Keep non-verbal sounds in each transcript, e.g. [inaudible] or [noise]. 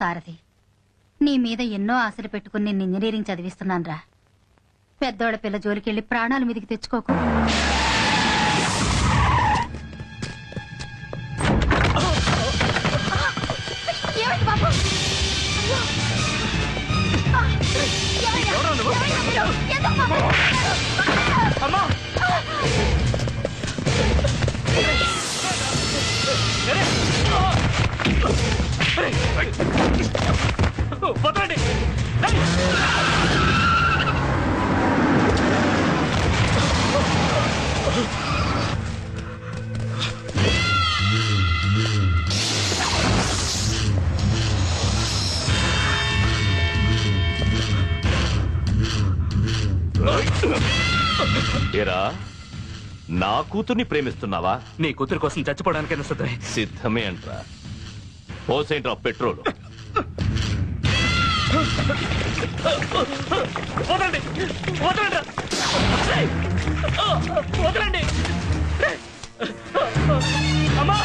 సారథి నీ మీద ఎన్నో ఆశలు పెట్టుకుని నేను ఇంజనీరింగ్ చదివిస్తున్నానురా. పెద్దోళ్ళ పిల్ల జోలికెళ్ళి ప్రాణాలు మీదికి తెచ్చుకోకు. ఏమైంది బాబు? ఏరా నా కూతుర్ని ప్రేమిస్తున్నావా? నీ కూతురు కోసం చచ్చిపోవడానికైనా సిద్ధమే. సిద్ధమే అంట్రా. పోసేంట్రా పెట్రోల్. వదలండి వదలండి! వదలండి! అమ్మా.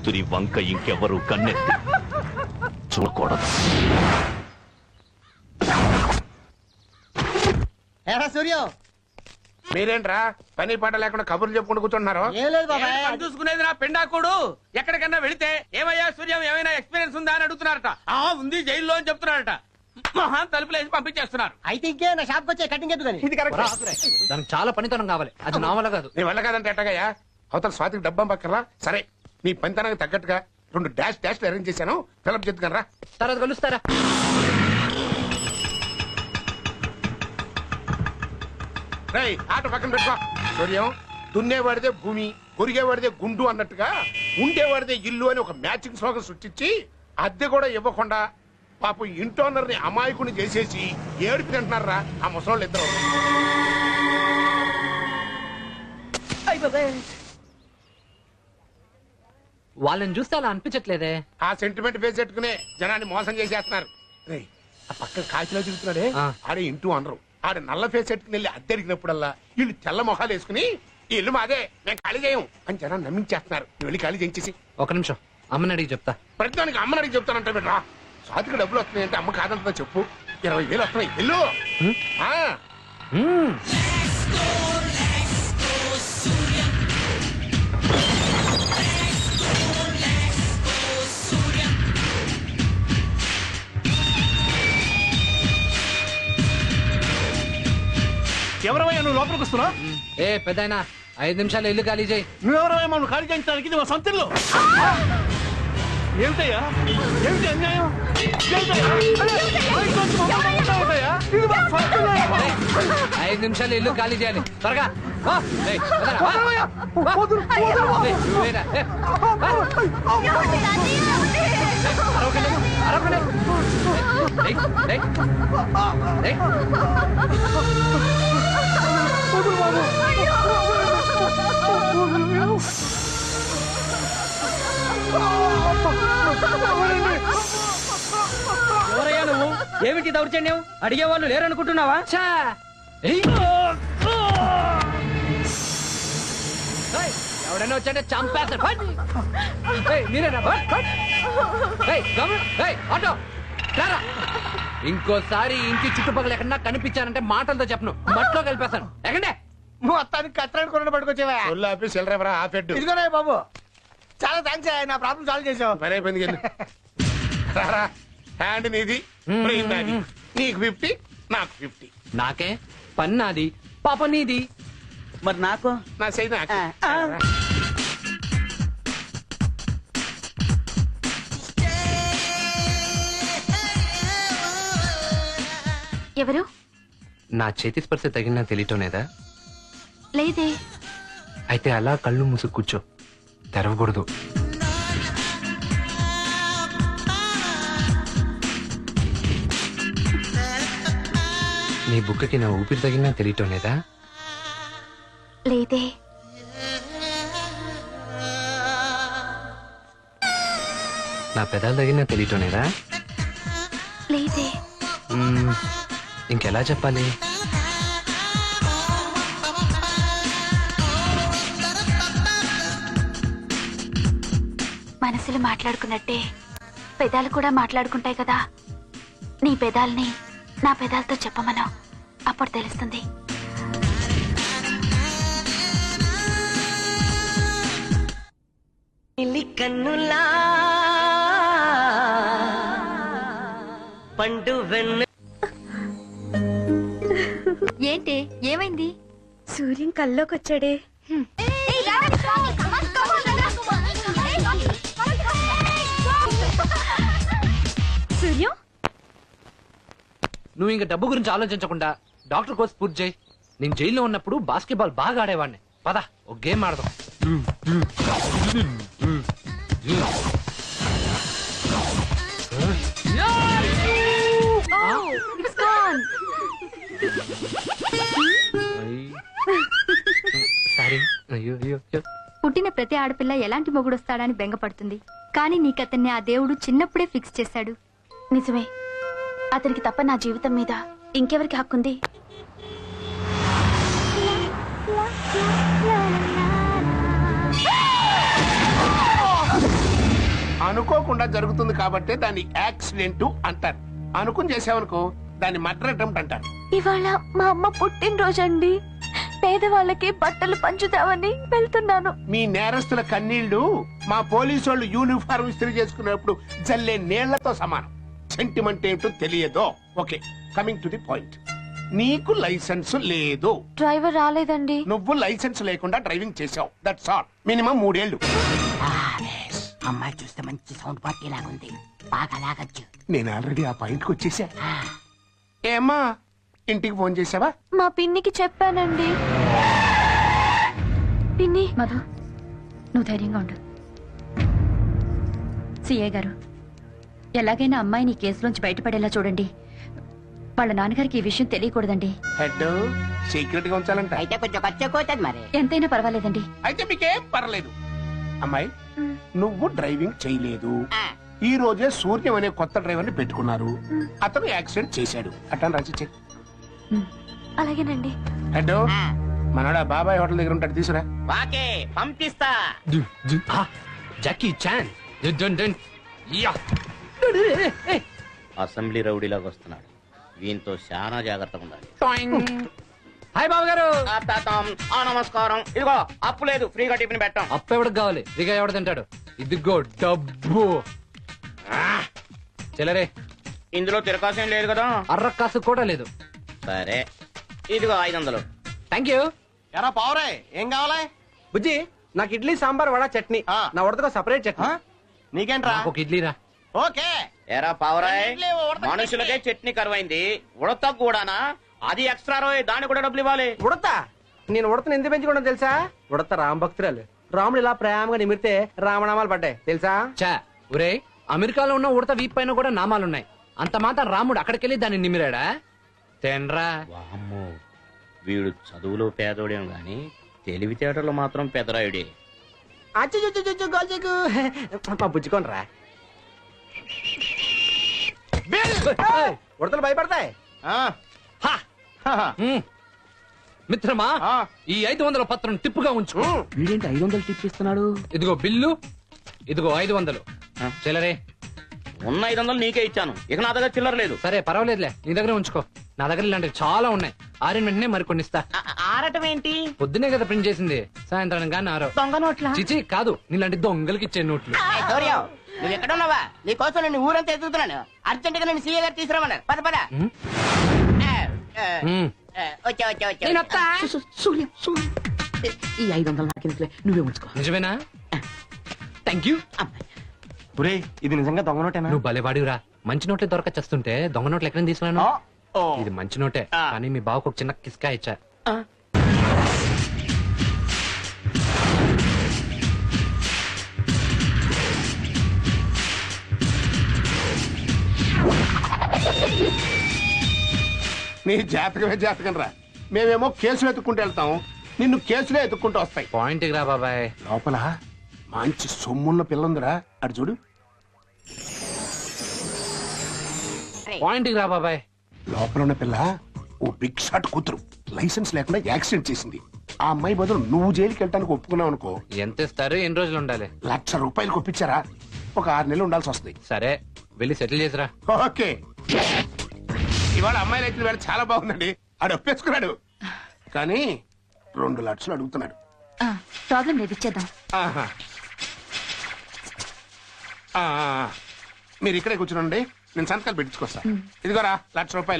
కూతురి వంక ఇంకెవరు కన్నెత్తి చూడకూడదు. ఏరా సూర్యం? మీరేంట్రా? పని పాట లేకుండా కబుర్లు చెప్పుకుంటూ కూర్చుంటున్నారు? ఏం లేదు బాబాయ్. ఏంటి పని చూసుకునేది నా పెండాకుడు? ఎక్కడికన్నా వెళితే ఏమయ్యా సూర్యం ఏమైనా ఎక్స్పీరియన్స్ ఉందా అని అడుగుతున్నారట. ఆ ఉంది జైల్లో అని చెప్తున్నారట. మహా తలుపులేసి పంపించేస్తున్నారు. అయితే ఇంకే నా షాప్కి వచ్చే కటింగ్ ఎందుకు ఇది కరెక్ట్. దానికి చాలా పనితనం కావాలి. అది నా వల్ల కాదు. నీ వల్ల కాదంటే ఎట్టగయ్యా? అవతల స్వాతికి డబ్బం పక్కరా సరే. నీ పనితనానికి తగ్గట్టుగా రెండు డాష్ డాష్లు అరేంజ్ చేశాను. ఫిలప్ చేద్దుకనరా తర్వాత కలుస్తారా? రేయ్ ఆట పక్కన పెట్టుకో. సూర్యం దున్నేవాడిదే భూమి కొరిగేవాడిదే గుండు అన్నట్టుగా ఉండేవాడిదే ఇల్లు అని ఒక మ్యాచింగ్ స్లోగన్ సృష్టించి అద్దె కూడా ఇవ్వకుండా పాపం ఇంటోనర్ని అమాయకుని చేసేసి ఏడుపు తింటున్నారా ఆ ముసలోళ్ళు ఇద్దరు వాళ్ళని చూస్తే అలా అనిపించట్లేదే. ఆ సెంటిమెంట్ ఫేస్ పెట్టుకునే జనాన్ని మోసం చేసేస్తున్నారు. రేయ్, ఆ పక్కన కాకిలో తిరుగుతున్నాడే ఆ. ఆడే ఇంటూ అనరు. ఆడ నల్ల ఫేస్ పెట్టుకుని వెళ్ళి అద్దె అడిగినప్పుడల్లా వీళ్ళు తెల్ల మొహాలు వేసుకుని "ఈ ఇల్లు మాదే మేము ఖాళీ చేయం అని జనాన్ని నమ్మించేస్తున్నారు. నువ్వు వెళ్ళి ఖాళీ చేయించేసి. ఒక నిమిషం అమ్మని అడిగి చెప్తా. ప్రతిదానికి అమ్మని అడిగి చెప్తానంటే బిడ్రా స్వాతికి డబ్బులు వస్తున్నాయంటే అమ్మ కాదంటుందో చెప్పు. ఇరవై వేలు వస్తున్నాయి. ఇల్లు ఆ, మ్మ్. ఎవరవయ్యా నువ్వు లోపలికి వస్తున్నావు ఏ పెద్దాయనా ఐదు నిమిషాలు ఇల్లు ఖాళీ చేయి నువ్వెవరవయ్యా మమ్మల్ని ఖాళీ చేయించడానికి ఇది మా సొంతిల్లు ఏమిటయ్యా ఏమిటి అన్యాయం ఐదు నిమిషాలు ఇల్లు ఖాళీ చేయాలి త్వరగా వా. ఏయ్, ఎవరయ్యా నువ్వు? ఏమిటి దౌర్జన్యం? అడిగే వాళ్ళు లేరనుకుంటున్నావా ఎవడైనా వచ్చాడే చంపేస్తాడు. మీరేనా? ఆటో! రారా. ఇంకోసారి ఇంటి చుట్టుపక్కల ఎక్కడన్నా కనిపించానంటే మాటలతో చెప్పను. మట్లో కలిపేస్తాను. ఎక్కడే మొత్తానికి కట్టడానికి కొన్న పట్టుకొచ్చేవా? ఒళ్ళు ఆపి సిల్లరేవరా ఆపెట్టు ఇదిగోనే బాబు. చాలా థ్యాంక్స్ నా ప్రాబ్లం సాల్వ్ చేసావు. పని అయిపోయింది. రారా [laughs] హ్యాండ్ నీది బ్రెయిన్ నాది. నీకు ఫిఫ్టీ నాకు ఫిఫ్టీ నాకే? పన్నాది పాప నీది. మరి నాకు? నా సైడ్ నాకు. ఎవరు? నా చేతి స్పర్శ తగిన తెలియటం లేదా. లేదే అయితే అలా కళ్ళు మూసుకు కూర్చో. తెరవకూడదు. నీ బుక్కకి నా ఊపిరి తగిన తెలియటం లేదా. లేదే నా పెదాలు తగిన తెలియటం లేదా. లేదే ఇంకెలా చెప్పాలి? మనసులు మాట్లాడుకున్నట్టే పెదాలు కూడా మాట్లాడుకుంటాయి కదా. నీ పెదాల్ని నా పెదాలతో చెప్పమను. అప్పుడు తెలుస్తుంది. కన్నులా పండు వెన్ను ఏంటి? ఏమైంది? సూర్యం కల్లోకి వచ్చాడే సూర్యం? నువ్వు ఇంకా డబ్బు గురించి ఆలోచించకుండా డాక్టర్ కోర్స్ పూర్తి చేయి. నేను జైల్లో ఉన్నప్పుడు బాస్కెట్బాల్ బాగా ఆడేవాడిని. పద ఒక గేమ్ ఆడదాం. అయ్యో అయ్యో అయ్యో. పుట్టిన ప్రతి ఆడపిల్ల ఎలాంటి మొగుడొస్తాడని బెంగపడుతుంది. కానీ నీకతన్ని ఆ దేవుడు చిన్నప్పుడే ఫిక్స్ చేశాడు. నిజమే. అతనికి తప్ప నా జీవితం మీద ఇంకెవరికి హక్కుంది? అనుకోకుండా జరుగుతుంది కాబట్టి దాన్ని యాక్సిడెంట్ అంటారు. అనుకుని చేసావనుకో దాన్ని మర్డర్ అటెంప్ట్ అంటారు. ఇవాళ మా అమ్మ పుట్టినరోజండి. పేదవాళ్ళకి బట్టలు పంచుతామని వెళ్తున్నాను. మీ నేరస్తుల కన్నీళ్ళు మా పోలీసు వాళ్ళు యూనిఫారం ఇస్త్రీ చేసుకునేప్పుడు జల్లే నీళ్ళతో సమానం. సెంటిమెంట్ ఏమిటో తెలియదో? Okay coming to the point నీకు లైసెన్స్ లేదు. డ్రైవర్ రాలేదండి. నువ్వు లైసెన్స్ లేకుండా డ్రైవింగ్ చేసావు దట్స్ ఆల్ మినిమం మూడేళ్ళు అమ్మాయి చూస్తే మంచి సౌండ్ పార్టీ లాగుంది బాగా లాగచ్చు. నేను ఆల్రెడీ ఆ పాయింట్కి వచ్చేసా. ఏమ్మా? ఇంటికి ఫోన్ చేసావా మా పిన్నికి చెప్పానండి. పిన్ని. మధు నువ్వు ధైర్యంగా ఉండు. సిఏ గారు ఎలాగైనా అమ్మాయిని ఈ కేసులోంచి బయటపడేలా చూడండి. వాళ్ళ నాన్నగారికి ఈ విషయం తెలియకూడదండి. హెడ్ సీక్రెట్గా ఉంచాలంట. అయితే కొంచెం ఖర్చు ఎక్కువ అవుతుంది మరి. ఎంతైనా పర్వాలేదండి. అయితే మీకేం పర్లేదు. అమ్మాయి నువ్వు డ్రైవింగ్ చేయలేదు. ఆ. ఈ రోజే సూర్యం అనే కొత్త డ్రైవర్ని పెట్టుకున్నారు అతను యాక్సిడెంట్ చేశాడు. అట్లా రాసి చెక్. అలాగేనండి. హెడ్. మనోడా బాబాయ్ హోటల్ దగ్గర ఉంటాడు తీసురా వాకే పంపిస్తా. Jackie Chan. డున్ డున్ డున్. యా. అసెంబ్లీ రౌడీలాగా వస్తున్నాడు. వీంతో చాలా జాగ్రత్తగా ఉండాలి. హాయ్ బాబు గారు నమస్కారం. ఇదిగో అప్పు లేదు. ఫ్రీగా టిఫిన్ పెట్టాం. అప్ప ఎవడికి కావాలి? దిగా ఎవడు తింటాడు? ఇదిగో డబ్బు. చిల్లరే. ఇందులో తిరకాసం లేదు కదా. అర్ర కాసు కూడా లేదు. సరే. ఇదిగో ఐదు వందలు థ్యాంక్ యూ ఎరా పావురే ఏం కావాలా? బుజ్జి నాకు ఇడ్లీ సాంబార్ వడ చట్నీ. నా ఉడతగా సపరేట్ చట్నీ. నీకేంట్రా? ఒక ఇడ్లీ రా. ఓకే. ఎరా పావురాయ్ ఇడ్లీ, ఉడత మనుషులకే చట్నీ కరువైంది. ఉడత కూడానా? అది ఎక్స్ట్రా రోయ్ దానికి కూడా డబ్బులు ఇవ్వాలి. ఉడత? నేను ఉడతను ఎందుకు పెంచుకున్నా తెలుసా? ఉడత రామ భక్తురాలు రాముడు ఇలా ప్రేమగా నిమిరితే రామనామాలు పడ్డాయి. తెలుసా? చా ఒరే అమెరికాలో ఉన్న ఉడత వీప్ పైన కూడా నామాలున్నాయి. అంత మాత్రం రాముడు అక్కడికెళ్ళి దాన్ని నిమిరాడా? తెన్రా వామ్మో వీడు చదువులో పేదోడేం గాని తెలివితేటలు మాత్రం పెదరాయుడే అచ్చు గోల్చకు మా బుజ్జుకోనరా ఉడతలు భయపడతాయి. మిత్రమా ఈ ఐదు వందల పత్రం టిప్పుగా ఉంచు. వీడేంటి ఐదు వందలు తిప్పిస్తున్నాడు ఇదిగో బిల్లు ఇదిగో ఐదు వందలు. చిల్లరే ఉన్న ఐదు వందలు నీకే ఇచ్చాను. ఇక నా దగ్గర చిల్లర లేదు. సరే పర్వాలేదులే. నీ దగ్గర ఉంచుకో. నా దగ్గర ఇలాంటివి చాలా ఉన్నాయి. ఆరిన వెంటనే మరికొన్ని ఇస్తా ఆరటం ఏంటి? పొద్దునే కదా ప్రింట్ చేసింది. సాయంత్రం కానీ ఆరో. దొంగ నోట్ల? చిచి కాదు. నీలాంటి దొంగలకి ఇచ్చే నోట్లు. నువ్వు ఎక్కడ ఉన్నావా? నీ కోసం నేను ఊరంతా ఎదుగుతున్నాను. అర్జెంట్గా నేను సీఏ గారు తీసుకురామన్నారు పద పద. మ్మ్. ఆ, ఆ, మ్మ్. ఆ, వచ్చా వచ్చా వచ్చా సూర్యం సూర్యం. ఈ ఐదు వందలు నాకు నువ్వే ఉంచుకో. నిజమేనా? థ్యాంక్ యూ ఒరే ఇది నిజంగా దొంగ నోటేనా? నువ్వు భలేవాడివిరా. మంచి నోట్లే దొరక చేస్తుంటే దొంగ నోట్లు ఎక్కడ తీసుకున్నాను? ఇది మంచి నోటే కానీ మీ బావకు ఒక చిన్న కిస్కా ఇచ్చా. నీ జాతకమే జాతకం రా. మేమేమో కేసులు ఎత్తుకుంటూ వెళ్తాం నిన్ను కేసులే ఎత్తుకుంటూ వస్తాయి. పాయింట్ రా బాబాయ్. లోపల మంచి సొమ్మున్న పిల్లందిరా అటు చూడు. పాయింట్ రా బాబాయ్. లోపల ఉన్న పిల్ల ఓ బిగ్ షాట్ కూతురు. లైసెన్స్ లేకుండా యాక్సిడెంట్ చేసింది. ఆ అమ్మాయి బదులు నువ్వు జైలుకి వెళ్ళడానికి ఒప్పుకున్నావు అనుకో. ఎంత ఇస్తారు? ఎన్ని రోజులు ఉండాలి? లక్ష రూపాయలు కొప్పించారా? ఒక ఆరు నెలలు ఉండాల్సి వస్తుంది. సరే వెళ్ళి సెటిల్ చేసిరా. ఓకే. ఇవాళ అమ్మాయిలు అయితే వేళ చాలా బాగుందండి. ఆడు ఒప్పేసుకున్నాడు. కానీ రెండు లక్షలు అడుగుతున్నాడు. ప్రాబ్లం లేదు ఇచ్చేద్దాం. ఆహా. ఆ, ఆ, ఆ. మీరు ఇక్కడే కూర్చునండి. నేను సంతకాలు పెట్టించుకొస్తా. ఇదిగోరా లక్ష రూపాయలు.